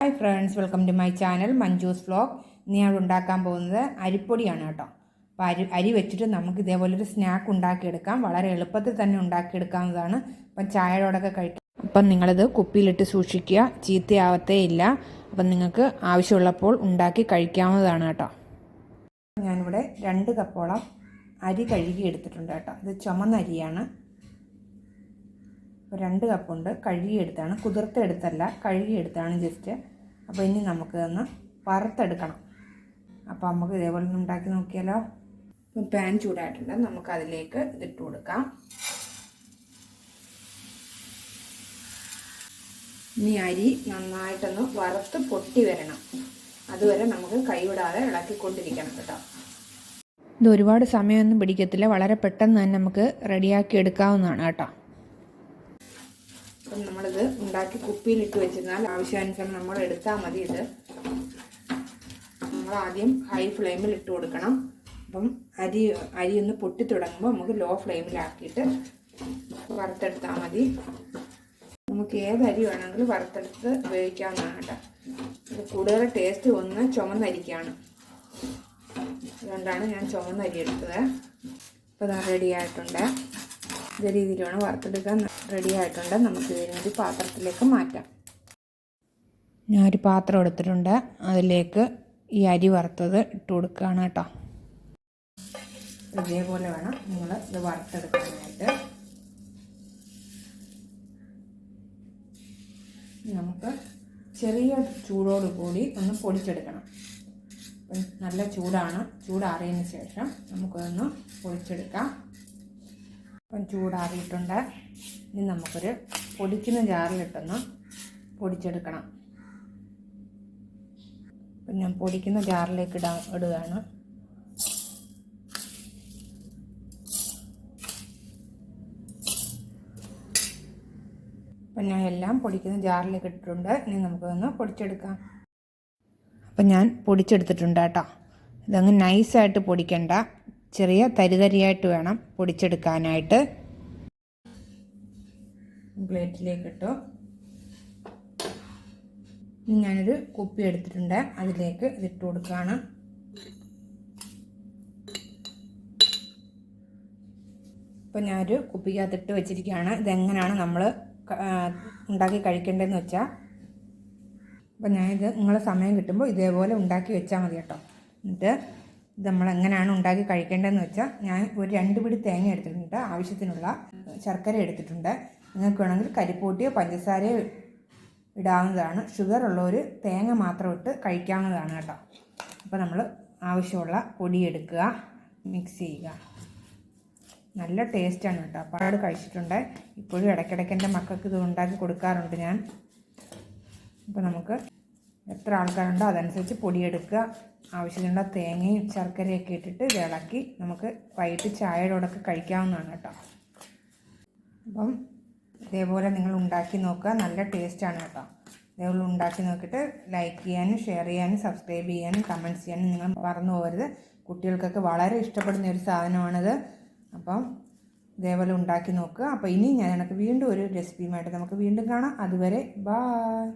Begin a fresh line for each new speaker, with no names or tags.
Hi friends welcome to my channel Manju's vlog ഇന്ന് ഞാൻ ഉണ്ടാക്കാൻ പോകുന്നത് അരിപ്പൊടിയാണ് കേട്ടോ. അപ്പോൾ അരി അരി വെച്ചിട്ട് നമുക്ക് ഇതേപോലെ ഒരു സ്നാക്ക് ഉണ്ടാക്കിയെടുക്കാം. വളരെ എളുപ്പത്തിൽ തന്നെ ഉണ്ടാക്കിയെടുക്കാവുന്നതാണ്. അപ്പം ചായയോടൊക്കെ കഴിക്കാം അപ്പം നിങ്ങളിത് കുപ്പിയിലിട്ട് സൂക്ഷിക്കുക. ചീത്തയാവത്തേ ഇല്ല. അപ്പം നിങ്ങൾക്ക് ആവശ്യമുള്ളപ്പോൾ ഉണ്ടാക്കി കഴിക്കാവുന്നതാണ് കേട്ടോ. ഞാനിവിടെ രണ്ട് കപ്പോളം അരി കഴുകി എടുത്തിട്ടുണ്ട് കേട്ടോ. ഇത് ചുമന്ന അരിയാണ്. അപ്പോൾ രണ്ട് കപ്പുണ്ട്. കഴുകിയെടുത്താണ്. കുതിർത്തെടുത്തല്ല കഴുകിയെടുത്താണ് ജസ്റ്റ് അപ്പോൾ ഇനി നമുക്ക് ഒന്ന് വറുത്തെടുക്കണം. അപ്പോൾ നമുക്ക് ഇതേപോലെ ഒന്ന് ഉണ്ടാക്കി നോക്കിയാലോ? പാൻ ചൂടായിട്ടുണ്ട്. നമുക്ക് അതിലേക്ക് ഇതിട്ട് കൊടുക്കാം. ഇനി അരി നന്നായിട്ടൊന്ന് വറുത്ത് പൊട്ടി വരണം. അതുവരെ നമുക്ക് കൈവിടാതെ ഇളക്കിക്കൊണ്ടിരിക്കണം കേട്ടോ. ഇത് ഒരുപാട് സമയമൊന്നും പിടിക്കത്തില്ല. വളരെ പെട്ടെന്ന് തന്നെ നമുക്ക് റെഡിയാക്കി എടുക്കാവുന്നതാണ് കേട്ടോ. അപ്പം നമ്മളിത് ഉണ്ടാക്കി കുപ്പിയിലിട്ട് വെച്ചിരുന്നാൽ ആവശ്യാനുസരണം നമ്മൾ എടുത്താൽ മതി ഇത്. നമ്മൾ ആദ്യം ഹൈ ഫ്ലെയിമിൽ ഇട്ട് കൊടുക്കണം. അപ്പം അരി അരി ഒന്ന് പൊട്ടി തുടങ്ങുമ്പോൾ നമുക്ക് ലോ ഫ്ലെയിമിലാക്കിയിട്ട് വറുത്തെടുത്താൽ മതി. നമുക്ക് ഏത് അരി വേണമെങ്കിലും വറുത്തെടുത്ത് ഉപയോഗിക്കാവുന്നതാണ് കേട്ടോ. കൂടുതൽ ടേസ്റ്റ് ഒന്ന് ചുമന്നരിക്കാണ് അതുകൊണ്ടാണ് ഞാൻ ചുമന്ന അരി എടുത്തത്. അപ്പോൾ അത് റെഡി ആയിട്ടുണ്ട്. ഇതേ രീതിയിലാണ് വറുത്തെടുക്കാൻ റെഡി ആയിട്ടുണ്ട്. നമുക്ക് ഇതിനൊരു പാത്രത്തിലേക്ക് മാറ്റാം. ഞാനൊരു പാത്രം എടുത്തിട്ടുണ്ട്. അതിലേക്ക് ഈ അരി വറുത്തത് ഇട്ട് കൊടുക്കുകയാണ് കേട്ടോ. ഇതേപോലെ വേണം നിങ്ങൾ ഇത് വറുത്തെടുക്കാനായിട്ട്. നമുക്ക് ചെറിയ ചൂടോട് കൂടി ഒന്ന് പൊടിച്ചെടുക്കണം. നല്ല ചൂടാണ്. ചൂടാറിയതിന് ശേഷം നമുക്കതൊന്ന് പൊടിച്ചെടുക്കാം. അപ്പം ചൂടാറിയിട്ടുണ്ട്. ഇനി നമുക്കൊരു പൊടിക്കുന്ന ജാറിലിട്ടൊന്ന് പൊടിച്ചെടുക്കണം. അപ്പം ഞാൻ പൊടിക്കുന്ന ജാറിലേക്ക് ഇടാ ഇടുകയാണ്. അപ്പം ഞാൻ എല്ലാം പൊടിക്കുന്ന ജാറിലേക്ക് ഇട്ടിട്ടുണ്ട്. ഇനി നമുക്കൊന്ന് പൊടിച്ചെടുക്കാം. അപ്പം ഞാൻ പൊടിച്ചെടുത്തിട്ടുണ്ട് കേട്ടോ. ഇതങ്ങ് നൈസായിട്ട് പൊടിക്കണ്ട. ചെറിയ തരിതരിയായിട്ട് വേണം പൊടിച്ചെടുക്കാനായിട്ട്. പ്ലേറ്റിലേക്ക് ഇട്ടു ഞാനൊരു കുപ്പി എടുത്തിട്ടുണ്ട് അതിലേക്ക് ഇതിട്ട് കൊടുക്കുകയാണ് ഇപ്പം ഞാനൊരു കുപ്പിക്കകത്തിട്ട് വെച്ചിരിക്കുകയാണ്. ഇതെങ്ങനെയാണ് നമ്മൾ ഉണ്ടാക്കി കഴിക്കേണ്ടതെന്ന് വെച്ചാൽ അപ്പം ഞാനിത് നിങ്ങളെ സമയം കിട്ടുമ്പോൾ ഇതേപോലെ ഉണ്ടാക്കി വെച്ചാൽ മതി കേട്ടോ. എന്നിട്ട് ഇത് നമ്മൾ എങ്ങനെയാണ് ഉണ്ടാക്കി കഴിക്കേണ്ടതെന്ന് വെച്ചാൽ ഞാൻ ഒരു രണ്ട് പിടി തേങ്ങ എടുത്തിട്ടുണ്ട്. ആവശ്യത്തിനുള്ള ശർക്കര എടുത്തിട്ടുണ്ട്. നിങ്ങൾക്ക് വേണമെങ്കിൽ കരിപ്പൂട്ടിയോ പഞ്ചസാരയോ ഇടാവുന്നതാണ്. ഷുഗർ ഉള്ളവർ തേങ്ങ മാത്രം ഇട്ട് കഴിക്കാവുന്നതാണ് കേട്ടോ. അപ്പോൾ നമ്മൾ ആവശ്യമുള്ള പൊടി എടുക്കുക മിക്സ് ചെയ്യുക. നല്ല ടേസ്റ്റാണ് കേട്ടോ. പാട് കഴിച്ചിട്ടുണ്ട്. ഇപ്പോഴും ഇടയ്ക്കിടയ്ക്ക് എന്റെ മക്കൾക്ക് ഇത് ഉണ്ടാക്കി കൊടുക്കാറുണ്ട് ഞാൻ. അപ്പോൾ നമുക്ക് എത്ര ആൾക്കാരുണ്ടോ അതനുസരിച്ച് പൊടിയെടുക്കുക ആവശ്യത്തിനുള്ള തേങ്ങയും ശർക്കരയൊക്കെ ഇട്ടിട്ട് ഇളക്കി നമുക്ക് വൈകിട്ട് ചായയോടൊക്കെ കഴിക്കാവുന്നതാണ് കേട്ടോ. അപ്പം ഇതേപോലെ നിങ്ങൾ ഉണ്ടാക്കി നോക്കുക. നല്ല ടേസ്റ്റാണ് കേട്ടോ. ഇതേപോലെ ഉണ്ടാക്കി നോക്കിയിട്ട് ലൈക്ക് ചെയ്യാനും ഷെയർ ചെയ്യാനും സബ്സ്ക്രൈബ് ചെയ്യാനും കമന്റ്സ് ചെയ്യാനും നിങ്ങൾ മറന്നു പോകരുത്. കുട്ടികൾക്കൊക്കെ വളരെ ഇഷ്ടപ്പെടുന്ന ഒരു സാധനമാണിത്. അപ്പം ഇതേപോലെ ഉണ്ടാക്കി നോക്കുക. അപ്പോൾ ഇനി ഞാൻ എനിക്ക് വീണ്ടും ഒരു റെസിപ്പിയുമായിട്ട് നമുക്ക് വീണ്ടും കാണാം. അതുവരെ ബായ്